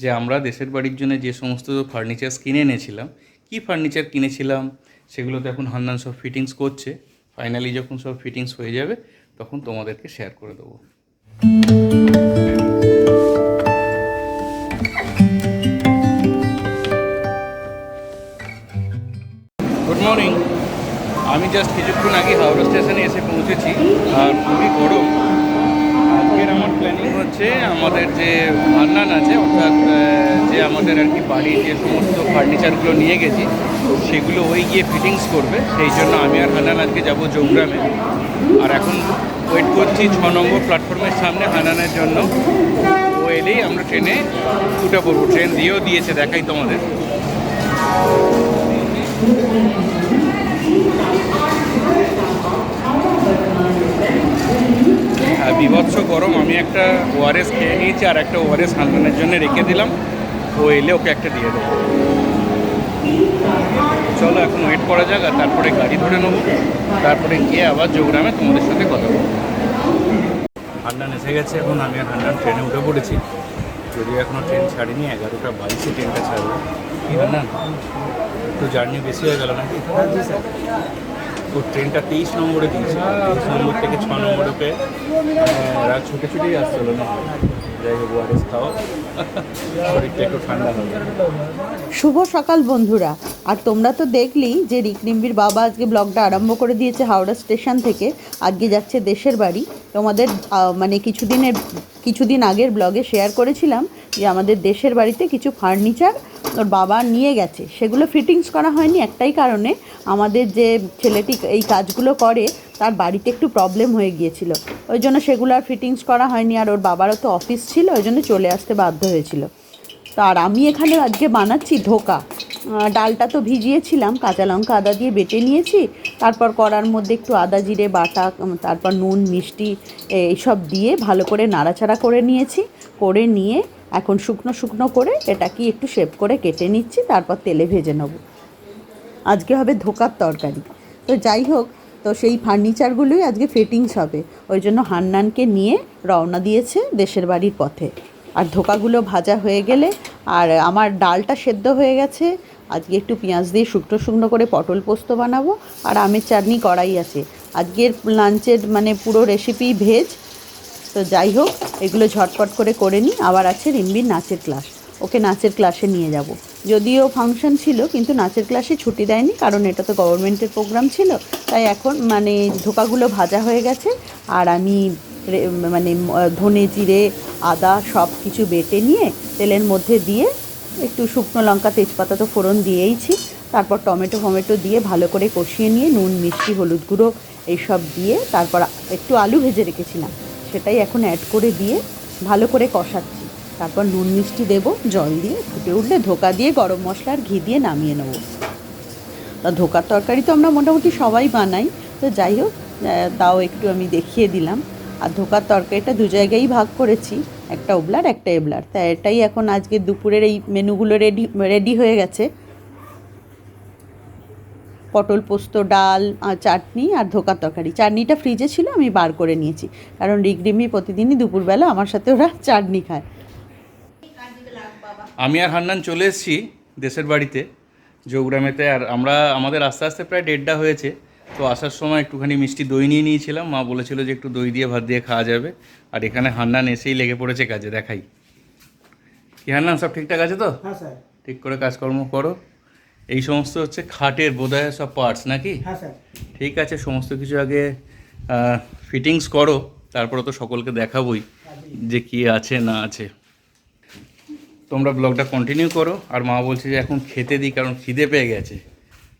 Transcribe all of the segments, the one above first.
যে আমরা দেশের বাড়ির জন্য যে সমস্ত ফার্নিচার কিনে এনেছিলাম, কি ফার্নিচার কিনেছিলাম সেগুলো তো এখন হান্নান সব ফিটিংস করছে। ফাইনালি যখন সব ফিটিংস হয়ে যাবে, তখন তোমাদেরকে শেয়ার করে দেবো। গুড মর্নিং আমি জাস্ট কিছুক্ষণ আগে হাওড়া স্টেশনে এসে পৌঁছেছি, আর খুবই গরম। আজকের আমার প্ল্যানিং হচ্ছে আমাদের যে হান্নান আছে, অর্থাৎ যে আমাদের আর কি বাড়ির যে সমস্ত ফার্নিচারগুলো নিয়ে গেছি, সেগুলো ওই গিয়ে ফিটিংস করবে। সেই জন্য আমি আর হান্নান আজকে যাব জৌগ্রামে আর এখন ওয়েট করছি ছ নম্বর প্ল্যাটফর্মের সামনে হান্নানের জন্য। ও এলেই আমরা ট্রেনে উঠে পড়ব। ট্রেন দিয়েও দিয়েছে, দেখাই তোমাদের। বিভৎস গরম। আমি একটা ওআরএস খেয়ে নিয়েছি আর একটা ওআরএস হান্নানের জন্য রেখে দিলাম। ও এলে ওকে একটা দিয়ে দেবো। চলো এখন ওয়েট করা যাক আর তারপরে গাড়ি ধরে নেব। তারপরে গিয়ে আবার যোগগ্রামে তোমাদের সাথে কথা বলব। হান্ডান এসে গেছে এখন আমি আর হান্নান ট্রেনে উঠে পড়েছি। যদিও এখনও ট্রেন ছাড়িনি এগারোটা বাইশে ট্রেনটা ছাড়বে। কি হান্নান একটু জার্নি বেশি হয়ে গেল নাকি? ও ট্রেনটা তেইশ নম্বরে দিয়েছে। তেইশ নম্বর থেকে ছ নম্বরে পেয়ে রাত ছুটে ছুটেই আসছিল না? যাই হোক, ওয়ারেস খাও শরীরটা একটু ঠান্ডা হবে। শুভ সকাল বন্ধুরা। আর তোমরা তো দেখলি যে রিকনিম্বির বাবা আজকে ব্লগটা আরম্ভ করে দিয়েছে হাওড়া স্টেশন থেকে, আজকে যাচ্ছে দেশের বাড়ি। তোমাদের মানে কিছুদিনের, কিছুদিন আগের ব্লগে শেয়ার করেছিলাম যে আমাদের দেশের বাড়িতে কিছু ফার্নিচার ওর বাবা নিয়ে গেছে। সেগুলো ফিটিংস করা হয়নি একটাই কারণে। আমাদের যে ছেলেটি এই কাজগুলো করে, তার বাড়িতে একটু প্রবলেম হয়ে গিয়েছিল। ওই জন্য সেগুলো আর ফিটিংস করা হয়নি আর ওর বাবারও তো অফিস ছিল, ওই জন্য চলে আসতে বাধ্য হয়েছিল। তো আর আমি এখানে আজকে বানাচ্ছি ধোকা। ডালটা তো ভিজিয়েছিলাম, কাঁচা লঙ্কা আদা দিয়ে বেটে নিয়েছি। তারপর কড়ার মধ্যে একটু আদা জিরে, বাটা তারপর নুন, মিষ্টি এইসব দিয়ে ভালো করে নাড়াচাড়া করে নিয়েছি। করে নিয়ে এখন শুকনো শুকনো করে এটাকে একটু শেপ করে কেটে নিচ্ছি, তারপর তেলে ভেজে নেব। আজকে হবে ধোকার তরকারি। তো যাই হোক, তো সেই ফার্নিচারগুলোই আজকে ফিটিংস হবে। ওই জন্য হান্নানকে নিয়ে রওনা দিয়েছে দেশের বাড়ির পথে। আর ধোকাগুলো ভাজা হয়ে গেলে, আর আমার ডালটা সেদ্ধ হয়ে গেছে। আজকে একটু পেঁয়াজ দিয়ে শুকনো শুকনো করে পটল পোস্ত বানাবো। আর আমের চাটনি কড়াই আছে। আজকের লাঞ্চের মানে পুরো রেসিপি ভেজ। তো যাই হোক, এগুলো ঝটপট করে করে নিই। আবার আছে রিম্বির নাচের ক্লাস। ওকে নাচের ক্লাসে নিয়ে যাব। যদিও ফাংশন ছিল, কিন্তু নাচের ক্লাসে ছুটি দেয়নি, কারণ এটা তো গভর্নমেন্টের প্রোগ্রাম ছিল। তাই এখন মানে ধোকাগুলো ভাজা হয়ে গেছে, আর আমি মানে ধনে জিরে, আদা সব কিছু বেটে নিয়ে তেলের মধ্যে দিয়ে একটু শুকনো লঙ্কা, তেজপাতা তো ফোড়ন দিয়েইছি। তারপর টমেটো, ফমেটো দিয়ে ভালো করে কষিয়ে নিয়ে নুন, মিষ্টি, হলুদ গুঁড়ো এইসব দিয়ে তারপর একটু আলু ভেজে রেখেছিলাম। সেটাই এখন অ্যাড করে দিয়ে ভালো করে কষাচ্ছি। তারপর নুন মিষ্টি দেবো, জল দিয়ে ফুটে উঠলে ধোকা দিয়ে গরম মশলা আর ঘি দিয়ে নামিয়ে নেব। তা ধোকার তরকারি তো আমরা মোটামুটি সবাই বানাই। তো যাই হোক তাও একটু আমি দেখিয়ে দিলাম। আর ধোকার তরকারিটা দু জায়গায়ই ভাগ করেছি, একটা ওবলার একটা এবলার। তা এটাই এখন আজকে দুপুরের এই মেনুগুলো রেডি রেডি হয়ে গেছে। পটল পোস্ত ডাল আর চাটনি আর ধোকার তরকারি। চাটনিটা ফ্রিজে ছিল আমি বার করে নিয়েছি। কারণ রিগরিমি প্রতিদিনই দুপুরবেলা আমার সাথে ওরা চাটনি খায়। আমি আর হান্নান চলে এসেছি দেশের বাড়িতে যোগগ্রামেতে আর আমরা আমাদের আস্তে আস্তে প্রায় দেড়টা হয়েছে। তো আসার সময় একটুখানি মিষ্টি দই নিয়ে নিয়েছিলাম। মা বলেছিল যে একটু দই দিয়ে ভাত দিয়ে খাওয়া যাবে। আর এখানে হান্নান এসেই লেগে পড়েছে কাজে দেখাই। কি হান্নান সব ঠিকঠাক আছে তো? হ্যাঁ স্যার। ঠিক করে কাজকর্ম করো। এই সমস্ত হচ্ছে খাটের বোধহয় সব পার্টস নাকি? হ্যাঁ স্যার। ঠিক আছে সমস্ত কিছু আগে ফিটিংস করো তারপরে তো সকলকে দেখাবই যে কি আছে না আছে। তোমরা ব্লগটা কন্টিনিউ করো আর মা বলছে যে এখন খেতে দিই কারণ খিদে পেয়ে গেছে।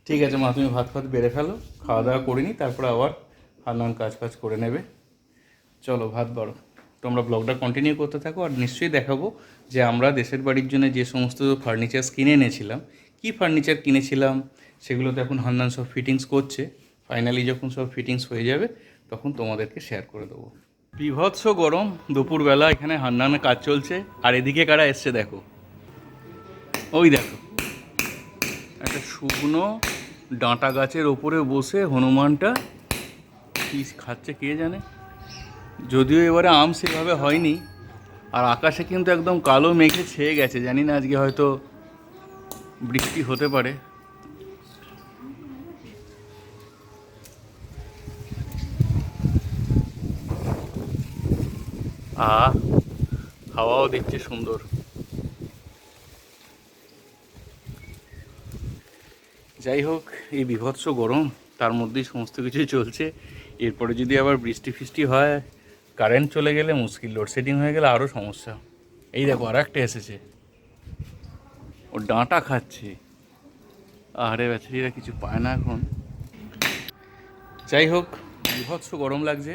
ঠিক আছে মা তুমি ভাত ফাত বেড়ে ফেলো খাওয়া দাওয়া করে নি তারপরে আবার হান্নান কাজ ফাজ করে নেবে। চলো ভাত বাড়ো। তোমরা ব্লগটা কন্টিনিউ করতে থাকো আর নিশ্চয়ই দেখাবো যে আমরা দেশের বাড়ির জন্য যে সমস্ত ফার্নিচার কিনে এনেছিলাম কি ফার্নিচার কিনেছিলাম সেগুলো তো এখন হান্নান সব ফিটিংস করছে। ফাইনালি যখন সব ফিটিংস হয়ে যাবে, তখন তোমাদেরকে শেয়ার করে দেবো। বিভৎস গরম, দুপুরবেলা এখানে হান্নানের কাজ চলছে। আর এদিকে কারা এসছে দেখো। ওই দেখো। একটা শুকনো ডাঁটা গাছের ওপরে বসে হনুমানটা কী খাচ্ছে কে জানে? যদিও এবারে আম সেভাবে হয়নি, আর আকাশে কিন্তু একদম কালো মেঘে ছেয়ে গেছে। জানি না আজকে হয়তো বৃষ্টি হতে পারে। আ হাওয়াও দিচ্ছে সুন্দর। যাই হোক, এই বিভৎস গরম, তার মধ্যেই সমস্ত কিছুই চলছে। এরপরে যদি আবার বৃষ্টি ফিষ্টি হয় কারেন্ট চলে গেলে মুশকিল লোডশেডিং হয়ে গেলে আরও সমস্যা। এই দেখো আর একটা এসেছে। ও ডাঁটা খাচ্ছে। আরে বেচারিরা কিছু পায় না এখন। যাই হোক, বিভৎস গরম লাগছে,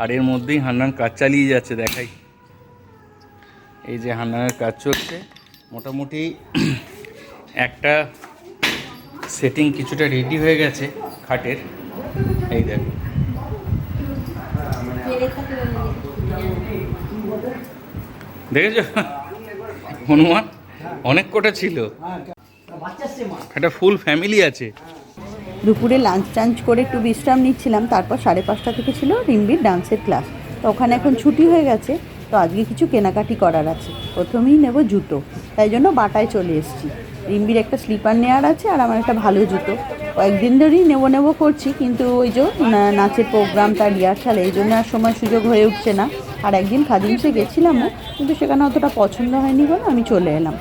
আর এর মধ্যেই হান্নান কাজ চালিয়ে যাচ্ছে, দেখাই। এই যে হান্নানের কাজ চলছে, মোটামুটি একটা সেটিং কিছুটা রেডি হয়ে গেছে খাটের। এই দেখ। দেখেছ? হনুমান? অনেক কটা ছিল। একটা ফুল ফ্যামিলি আছে। দুপুরে লাঞ্চ টাঞ্চ করে একটু বিশ্রাম নিচ্ছিলাম, তারপর সাড়ে পাঁচটা থেকে ছিল রিম্বির ডান্সের ক্লাস তো ওখানে এখন ছুটি হয়ে গেছে, তো আজকে কিছু কেনাকাটি করার আছে। প্রথমেই নেব জুতো, তাই জন্য বাটায় চলে এসেছি। রিম্বির একটা স্লিপার নেওয়ার আছে আর আমার একটা ভালো জুতো। কয়েকদিন ধরেই নেব নেব করছি, কিন্তু ওই যে নাচের প্রোগ্রাম তার রিহার্সাল এই জন্য আর সময় সুযোগ হয়ে উঠছে না। আর একদিন খাদিমসে গেছিলামও, কিন্তু সেখানে অতটা পছন্দ হয়নি বলে আমি চলে এলাম।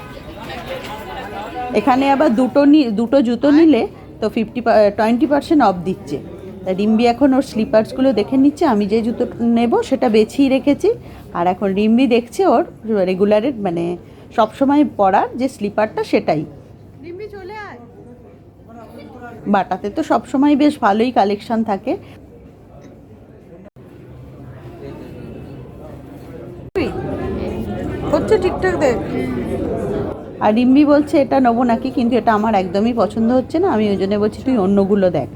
এখানে আবার দুটো নি দুটো জুতো নিলে তো ফিফটি টোয়েন্টি পার্সেন্ট অফ দিচ্ছে। তা রিম্বি এখন ওর স্লিপার্সগুলো দেখে নিচ্ছে আমি যে জুতো নেব সেটা বেছেই রেখেছি। আর এখন রিম্বি দেখছে ওর রেগুলারের মানে সবসময় পরার যে স্লিপারটা সেটাই। বাটাতে তো সবসময় বেশ ভালোই কালেকশন থাকে। হচ্ছে ঠিকঠাক দেখ। আর রিম্বি বলছে, এটা নেব নাকি? কিন্তু এটা আমার একদমই পছন্দ হচ্ছে না। আমি ওই জন্য বলছি, তুই অন্যগুলো দেখ।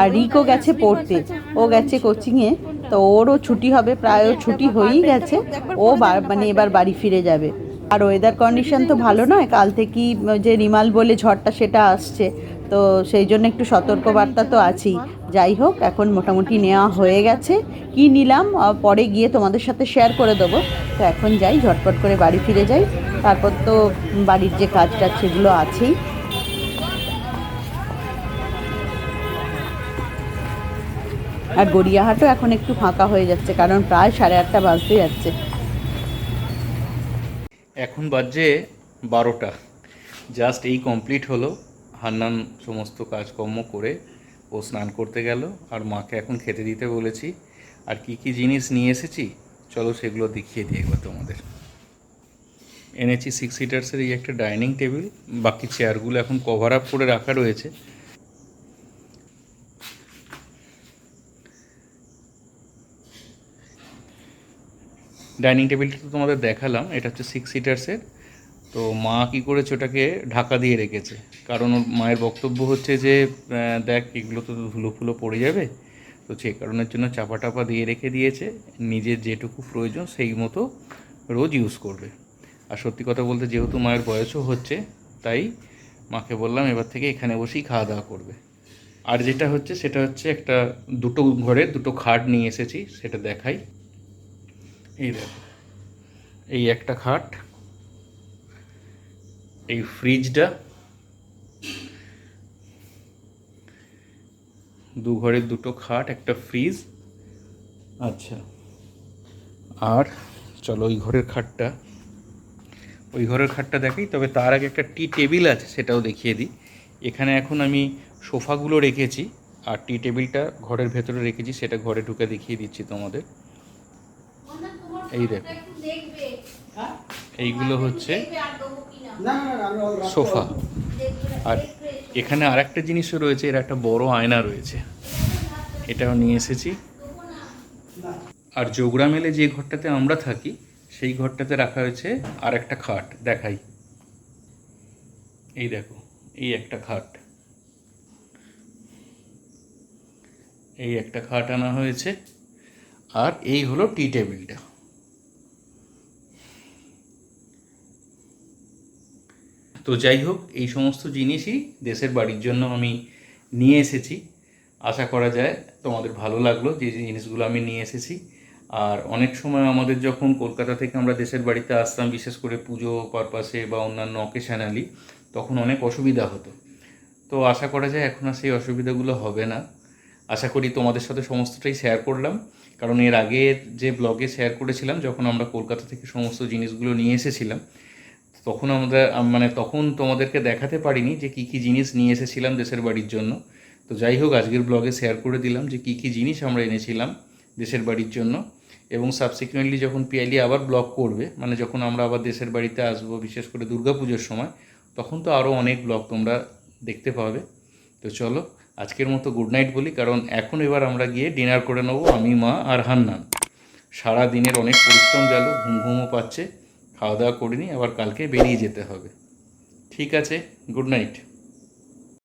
আর রিকও গেছে পড়তে। ও গেছে কোচিংয়ে তো ওরও ছুটি হবে, প্রায় ছুটি হয়েই গেছে। ও মানে এবার বাড়ি ফিরে যাবে। আর ওয়েদার কন্ডিশন তো ভালো নয়। কাল থেকেই যে রিমাল বলে ঝড়টা সেটা আসছে। তো সেই জন্য একটু সতর্কবার্তা তো আছেই। যাই হোক, এখন মোটামুটি নেওয়া হয়ে গেছে। কি নিলাম? পরে গিয়ে তোমাদের সাথে শেয়ার করে দেবো। তো এখন যাই, ঝটপট করে বাড়ি ফিরে যাই। তারপর তো বাড়ির যে কাজ টাজ সেগুলো আছেই। আর গড়িয়াহাটও এখন একটু ফাঁকা হয়ে যাচ্ছে, কারণ প্রায় সাড়ে আটটা বাজতে যাচ্ছে। এখন বাজে বারোটা। জাস্ট এই কমপ্লিট হলো। হান্নান সমস্ত কাজকর্ম করে ও স্নান করতে গেল আর মাকে এখন খেতে দিতে বলেছি। আর কি কি জিনিস নিয়ে এসেছি? চলো সেগুলো দেখিয়ে দিই একবার তোমাদের। এনেছি সিক্স সিটার্সের এই একটা ডাইনিং টেবিল বাকি চেয়ারগুলো এখন কভার আপ করে রাখা রয়েছে। ডাইনিং টেবিলটা তো তোমাদের দেখালাম, এটা হচ্ছে সিক্স সিটার্সের তো মা কী করেছে? ওটাকে ঢাকা দিয়ে রেখেছে। কারণ ওর মায়ের বক্তব্য হচ্ছে যে দেখ, এগুলো তো ধুলো ফুলো পড়ে যাবে। তো সেই কারণের জন্য চাপা টাপা দিয়ে রেখে দিয়েছে। নিজের যেটুকু প্রয়োজন সেই মতো রোজ ইউজ করবে। আর সত্যি কথা বলতে যেহেতু মায়ের বয়সও হচ্ছে, তাই মাকে বললাম এবার থেকে এখানে বসেই খাওয়া দাওয়া করবে। আর যেটা হচ্ছে, সেটা হচ্ছে একটা দুটো ঘরের দুটো খাট নিয়ে এসেছি, সেটা দেখাই। এই দেখো, এই একটা খাট। এই ফ্রিজটা দু ঘরের দুটো খাট একটা ফ্রিজ। আচ্ছা। আর চলো ওই ঘরের খাটটা। ওই ঘরের খাটটা দেখাই তবে তার আগে একটা টি টেবিল আছে সেটাও দেখিয়ে দিই। এখানে এখন আমি সোফাগুলো রেখেছি আর টি টেবিলটা ঘরের ভেতরে রেখেছি সেটা ঘরে ঢুকে দেখিয়ে দিচ্ছি তোমাদের। এই দেখো। এইগুলো হচ্ছে সোফা। আর এখানে আর একটা জিনিসও রয়েছে এর একটা বড় আয়না রয়েছে। এটাও নিয়ে এসেছি। আর যোগরা মেলে যে ঘরটাতে আমরা থাকি সেই ঘরটাতে রাখা হয়েছে আর একটা খাট। দেখাই। এই দেখো এই একটা খাট। এই একটা খাট আনা হয়েছে। আর এই হলো টি টেবিলটা। তো যাই হোক, এই সমস্ত জিনিসই দেশের বাড়ির জন্য আমি নিয়ে এসেছি। আশা করা যায় তোমাদের ভালো লাগল যে জিনিসগুলো আমি নিয়ে এসেছি। আর অনেক সময় আমাদের যখন কলকাতা থেকে আমরা দেশের বাড়িতে আসতাম, বিশেষ করে পুজো পারপাসে বা অন্যান্য অকেশনালি তখন অনেক অসুবিধা হতো। তো আশা করা যায় এখন আর সেই অসুবিধাগুলো হবে না। আশা করি তোমাদের সাথে সমস্তটাই শেয়ার করলাম। কারণ এর আগে যে ব্লগে শেয়ার করেছিলাম, যখন আমরা কলকাতা থেকে সমস্ত জিনিসগুলো নিয়ে এসেছিলাম তখন আমরা আম- মানে তখন তোমাদেরকে দেখাতে পারিনি যে কী কী জিনিস নিয়ে এসেছিলাম দেশের বাড়ির জন্য। তো যাই হোক, আজকের ব্লগে শেয়ার করে দিলাম যে কী কী জিনিস আমরা এনেছিলাম দেশের বাড়ির জন্য। এবং সাবসিকুয়েন্টলি যখন পিয়ালি আবার ব্লগ করবে মানে যখন আমরা আবার দেশের বাড়িতে আসব, বিশেষ করে দুর্গাপুজোর সময়, তখন তো আরও অনেক ব্লগ তোমরা দেখতে পাবে। তো চলো, আজকের মতো গুড নাইট বলি, কারণ এখন এবার আমরা গিয়ে ডিনার করে নেব আমি, মা আর হান্নান। সারা দিনের অনেক পরিশ্রম গেল, ঘুম ঘুমও পাচ্ছে। খাওয়া দাওয়া করিনি আবার কালকে বেরিয়ে যেতে হবে। ঠিক আছে গুড নাইট।